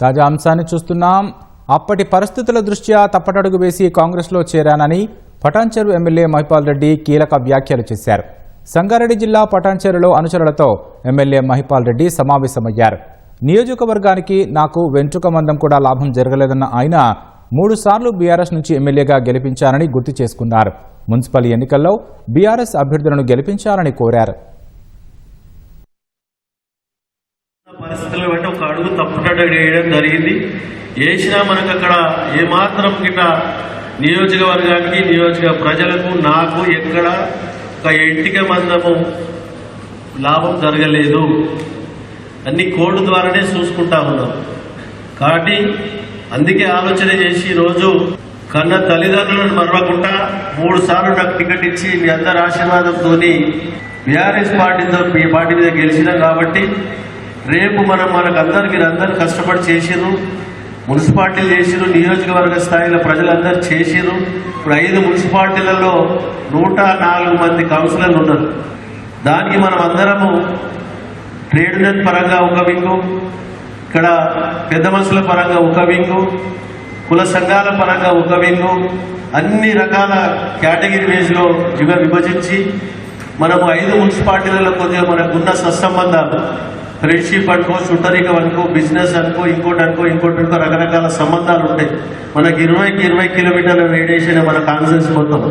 తాజా అంశాన్ని చూస్తున్నాం. అప్పటి పరిస్థితుల దృష్ట్యా తప్పటడుగు వేసి కాంగ్రెస్లో చేరానని పటాన్చెరు ఎమ్మెల్యే మహిపాల్ రెడ్డి కీలక వ్యాఖ్యలు చేశారు. సంగారెడ్డి జిల్లా పటాన్చెరులో అనుచరులతో ఎమ్మెల్యే మహిపాల్ రెడ్డి సమావేశమయ్యారు. నియోజకవర్గానికి నాకు వెంట్రుక మందం కూడా లాభం జరగలేదన్న ఆయన మూడుసార్లు బీఆర్ఎస్ నుంచి ఎమ్మెల్యేగా గెలిపించారని గుర్తు చేసుకున్నారు. మున్సిపల్ ఎన్నికల్లో బీఆర్ఎస్ అభ్యర్థులను గెలిపించాలని కోరారు. పరిస్థితులను బట్టి ఒక అడుగు తప్పునట్టు వేయడం జరిగింది. వేసినా మనకు అక్కడ ఏమాత్రం గిట్ట నియోజకవర్గానికి నియోజక ప్రజలకు నాకు ఎక్కడ ఒక ఎంటిక మందము లాభం జరగలేదు. అన్ని కోడ్ ద్వారానే చూసుకుంటా ఉన్నాం. కాబట్టి అందుకే ఆలోచన చేసి ఈరోజు కన్న తల్లిదండ్రులను మరవకుండా మూడు సార్లు నాకు టికెట్ ఇచ్చి మీ అందరి ఆశీర్వాదంతో బీఆర్ఎస్ పార్టీతో మీ పార్టీ మీద గెలిచినాం కాబట్టి రేపు మనం మనకు అందరు అందరు కష్టపడి చేసిరు మున్సిపాలిటీలు చేసిరు నియోజకవర్గ స్థాయిలో ప్రజలందరూ చేసిరు ఇప్పుడు ఐదు మున్సిపాలిటీలలో నూట నాలుగు మంది కౌన్సిలర్లు ఉన్నారు. దానికి మనం అందరము ట్రేడ్ యూనియన్ పరంగా ఒక వింగు ఇక్కడ పెద్ద మనుషుల పరంగా ఒక వింగు కుల సంఘాల పరంగా ఒక వింగు అన్ని రకాల కేటగిరీ వేజ్లో విభజించి మనము ఐదు మున్సిపాలిటీలలో కొద్దిగా మనకున్న సత్సంబంధాలు ఫ్రెండ్షిప్ అనుకో చుట్టరికం అనుకో బిజినెస్ అనుకో ఇంకోటి అనుకో ఇంకోటి అనుకో రకరకాల సంబంధాలు ఉంటాయి. మనకి ఇరవైకి ఇరవై కిలోమీటర్ల రేడియేషన్ మన కాన్సెన్స్ మొత్తం.